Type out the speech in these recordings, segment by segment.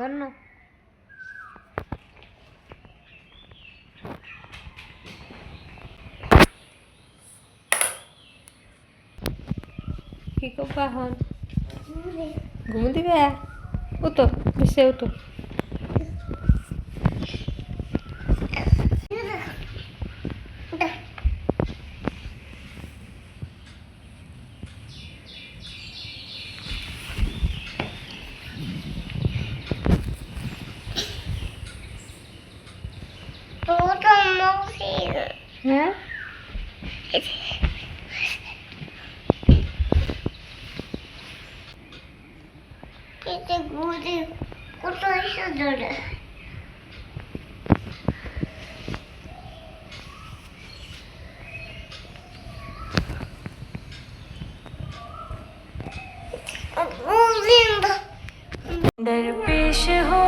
পারনো কি করবা এখন ঘুমো দিবে উতো বেশি উতো Todo दरपेश हो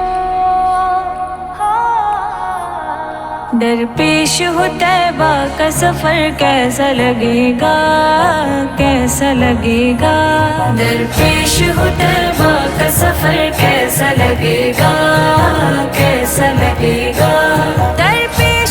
दरपेश हो, तैबा का सफ़र कैसा लगेगा कैसा लगेगा? दरपेश हो, तैबा का सफ़र कैसा लगेगा कैसा लगेगा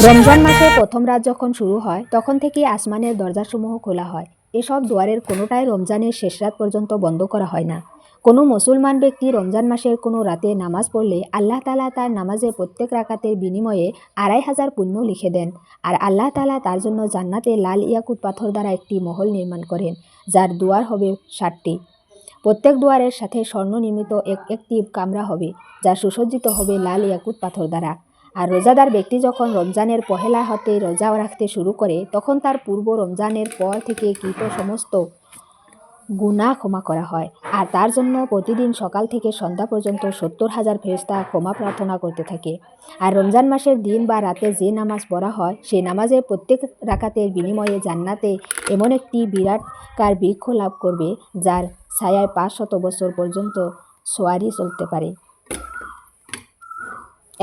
রমজান মাসে প্রথম রাত যখন শুরু হয়, তখন থেকেই আসমানের দরজাসমূহ খোলা হয়। এসব দুয়ারের কোনোটাই রমজানের শেষ রাত পর্যন্ত বন্ধ করা হয় না। কোনো মুসলমান ব্যক্তি রমজান মাসের কোনো রাতে নামাজ পড়লে আল্লাহ তালা তার নামাজের প্রত্যেক রাকাতের বিনিময়ে আড়াই হাজার পুণ্য লিখে দেন। আর আল্লাহ তালা তার জন্য জান্নাতে লাল ইয়াকুত পাথর দ্বারা একটি মহল নির্মাণ করেন, যার দুয়ার হবে ষাটটি প্রত্যেক দুয়ারের সাথে স্বর্ণ নির্মিত এক একটি কামরা হবে, যা সুসজ্জিত হবে লাল ইয়াকুত পাথর দ্বারা। আর রোজাদার ব্যক্তি যখন রমজানের পহেলা হতে রোজা রাখতে শুরু করে, তখন তার পূর্ব রমজানের পর থেকে কৃত সমস্ত গুণা ক্ষমা করা হয়। আর তার জন্য প্রতিদিন সকাল থেকে সন্ধ্যা পর্যন্ত সত্তর হাজার ফেরেস্তা ক্ষমা প্রার্থনা করতে থাকে। আর রমজান মাসের দিন বা রাতে যে নামাজ পড়া হয় সেই নামাজের প্রত্যেক রাকাতের বিনিময়ে জান্নাতে এমন একটি বিরাটকার বৃক্ষ লাভ করবে, যার ছায়ায় পাঁচ শত বছর পর্যন্ত সোয়ারি চলতে পারে।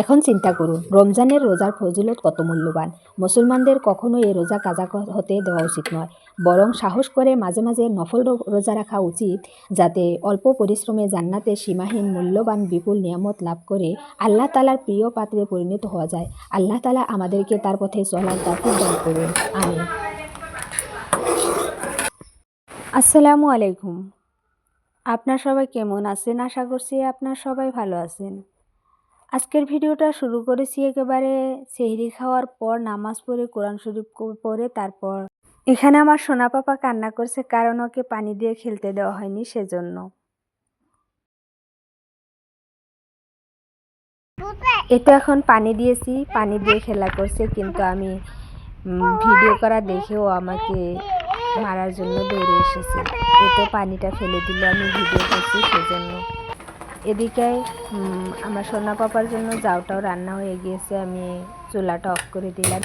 এখন চিন্তা করুন রমজানের রোজার ফজিলত কত মূল্যবান? মুসলমানদের কখনো এই রোজা কাজা হতে দেওয়া উচিত নয় বরং সাহস করে মাঝে মাঝে নফল রোজা রাখা উচিত, যাতে অল্প পরিশ্রমে জান্নাতে সীমাহীন মূল্যবান বিপুল নিয়ামত লাভ করে আল্লাহ তালার প্রিয় পাত্রে পরিণত হওয়া যায়। আল্লাহ তালা আমাদেরকে তার পথে চলার তৌফিক দান করুন। আমি আসসালামু আলাইকুম। আপনার সবাই কেমন আছেন? আশা করছি আপনার সবাই ভালো আছেন। আজকের ভিডিওটা শুরু করেছি একেবারে সেহরি খাওয়ার পর, নামাজ পড়ে, কোরআন শরীফ পড়ে, তারপর এখানে আমার সোনা পাপা কান্না করছে কারণ ওকে পানি দিয়ে খেলতে দেওয়া হয়নি সেজন্য। এটা এখন পানি দিয়েছি, পানি দিয়ে খেলা করছে কিন্তু আমি ভিডিও করা দেখেও আমাকে মারার জন্য দৌড়ে এসেছে। এতে পানিটা ফেলে দিল, আমি ভিডিও করছি সেজন্য। এদিকে আমার সোনা পাপার জন্য জাউটাও রান্না হয়ে গিয়েছে, আমি চুলাটা অফ করে দিলাম।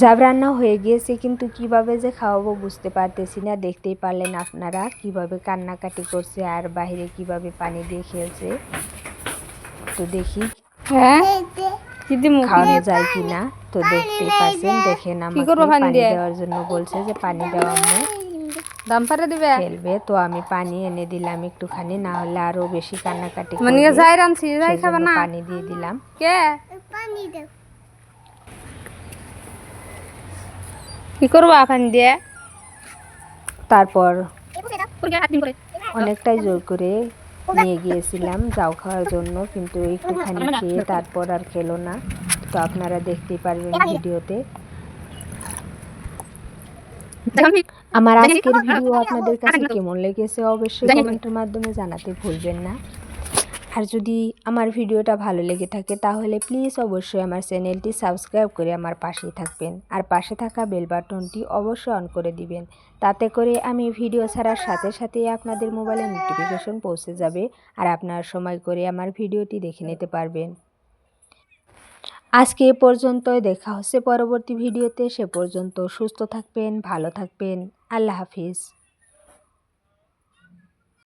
জাব রান্না হয়ে গিয়েছে, কিন্তু কীভাবে যে খাওয়াবো বুঝতে পারতেছি না, দেখতেই পারলেন আপনারা কীভাবে কান্নাকাটি করছে আর বাইরে কীভাবে পানি দিয়ে খেলছে। তো দেখি। হ্যাঁ? কি খাওয়ানো যায় কিনা তো দেখতেই পাচ্ছেন দেখেন আমাকে করব পানি পানি দেওয়ার জন্য বলছে যে পানি দেওয়া আম্মু দাম পারে দিবে? খেলবে তো আমি পানি এনে দিলাম একটুখানি না হলে আরও বেশি কান্নাকাটি মানে। যাই রানছি যাই খাবে না। পানি দিয়ে দিলাম। কে? Pani daw. কি করবা পানি দিয়ে? তারপর পরীক্ষা হাত দিন করে অনেকটাই জোর করে নিয়ে গিয়েছিলাম যাও খাওয়ার জন্য। কিন্তু একটুখানি খেয়ে তারপর আর খেলো না। তো আপনারা দেখতেই পারবেন ভিডিওতে। আমার আজকের ভিডিও আপনাদের কাছে কেমন লেগেছে অবশ্যই কমেন্টের মাধ্যমে জানাতে ভুলবেন না। আর যদি আমার ভিডিওটা ভালো লেগে থাকে, তাহলে প্লিজ অবশ্যই আমার চ্যানেলটি সাবস্ক্রাইব করে আমার পাশেই থাকবেন। আর পাশে থাকা বেল বাটনটি অবশ্যই অন করে দিবেন। তাতে করে আমি ভিডিও ছাড়ার সাথে সাথে আপনাদের মোবাইলে নোটিফিকেশন পৌঁছে যাবে আর আপনার সময় করে আমার ভিডিওটি দেখে নিতে পারবেন। আজকে এ পর্যন্তই, দেখা হচ্ছে পরবর্তী ভিডিওতে সে পর্যন্ত সুস্থ থাকবেন, ভালো থাকবেন। আল্লাহ হাফিজ।